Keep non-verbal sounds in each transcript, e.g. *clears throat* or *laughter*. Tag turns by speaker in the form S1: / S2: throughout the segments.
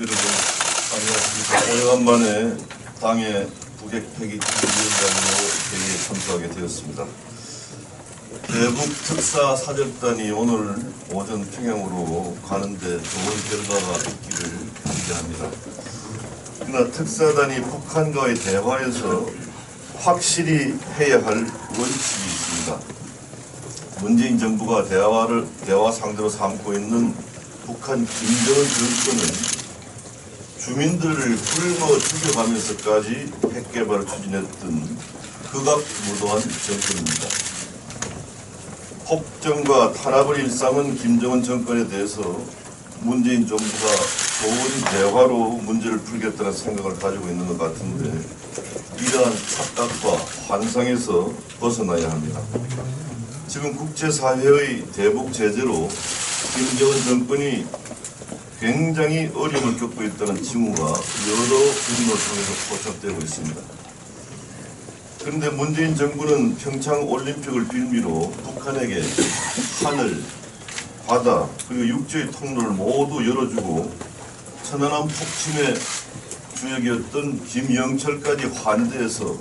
S1: 여러분 안녕하십니까. 오래간만에 당의 북핵폐기 준비위원장으로 회의에 참석하게 되었습니다. 대북 특사 사절단이 오늘 오전 평양으로 가는데 좋은 결과가 있기를 기대합니다. 그러나 특사단이 북한과의 대화에서 확실히 해야 할 원칙이 있습니다. 문재인 정부가 대화를 대화 상대로 삼고 있는 북한 김정은 정권은 주민들을 굶어 죽여가면서까지 핵 개발을 추진했던 극악무도한 정권입니다. 폭정과 탄압을 일삼은 김정은 정권에 대해서 문재인 정부가 좋은 대화로 문제를 풀겠다는 생각을 가지고 있는 것 같은데 이러한 착각과 환상에서 벗어나야 합니다. 지금 국제사회의 대북 제재로 김정은 정권이 굉장히 어려움을 겪고 있다는 징후가 여러 분노를 통해서 포착되고 있습니다. 그런데 문재인 정부는 평창 올림픽을 빌미로 북한에게 하늘, 바다, 그리고 육지의 통로를 모두 열어주고 천안함 폭침의 주역이었던 김영철까지 환대해서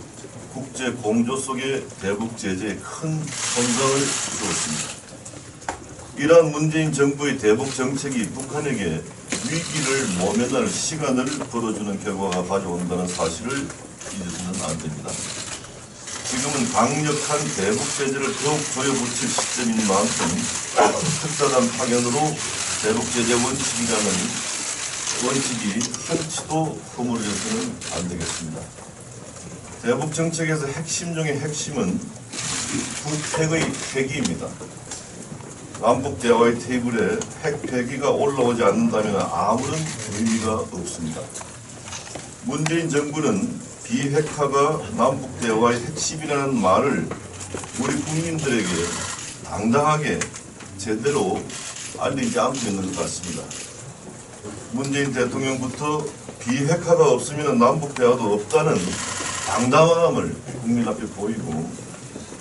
S1: 국제 공조 속의 대북 제재에 큰 손상을 주었습니다. 이러한 문재인 정부의 대북 정책이 북한에게 위기를 모면할 시간을 벌어주는 결과가 가져온다는 사실을 잊어서는 안 됩니다. 지금은 강력한 대북 제재를 더욱 조여붙일 시점인 만큼 특사단 파견으로 대북 제재 원칙이라는 원칙이 한치도 허물려서는 안 되겠습니다. 대북 정책에서 핵심 중의 핵심은 북핵의 폐기입니다. 남북 대화의 테이블에 핵 폐기가 올라오지 않는다면 아무런 의미가 없습니다. 문재인 정부는 비핵화가 남북 대화의 핵심이라는 말을 우리 국민들에게 당당하게 제대로 알리지 않고 있는 것 같습니다. 문재인 대통령부터 비핵화가 없으면 남북 대화도 없다는 당당함을 국민 앞에 보이고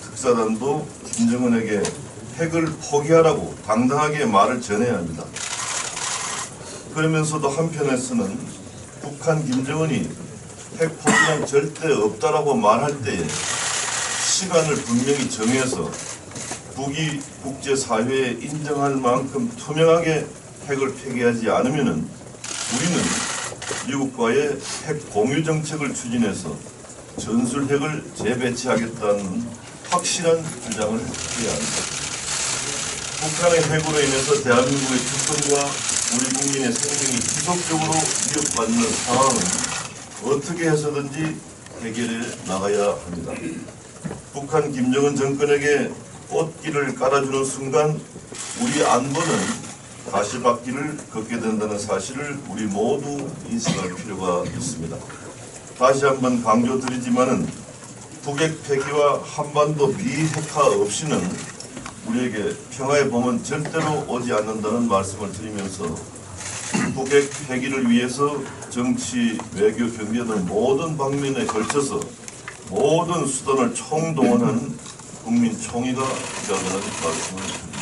S1: 특사단도 김정은에게 핵을 포기하라고 당당하게 말을 전해야 합니다. 그러면서도 한편에서는 북한 김정은이 핵 포기는 절대 없다라고 말할 때에 시간을 분명히 정해서 북이 국제사회에 인정할 만큼 투명하게 핵을 폐기하지 않으면은 우리는 미국과의 핵 공유 정책을 추진해서 전술 핵을 재배치하겠다는 확실한 주장을 해야 합니다. 북한의 핵으로 인해서 대한민국의 주권과 우리 국민의 생명이 지속적으로 위협받는 상황은 어떻게 해서든지 해결해 나가야 합니다. 북한 김정은 정권에게 꽃길을 깔아주는 순간 우리 안보는 가시밭길을 걷게 된다는 사실을 우리 모두 인식할 필요가 있습니다. 다시 한번 강조드리지만은 북핵 폐기와 한반도 비핵화 없이는 우리에게 평화의 봄은 절대로 오지 않는다는 말씀을 드리면서 *clears throat* 북핵 폐기를 위해서 정치, 외교, 경제 등 모든 방면에 걸쳐서 모든 수단을 총동원한 국민 총의가 필요하다는 말씀을 드립니다.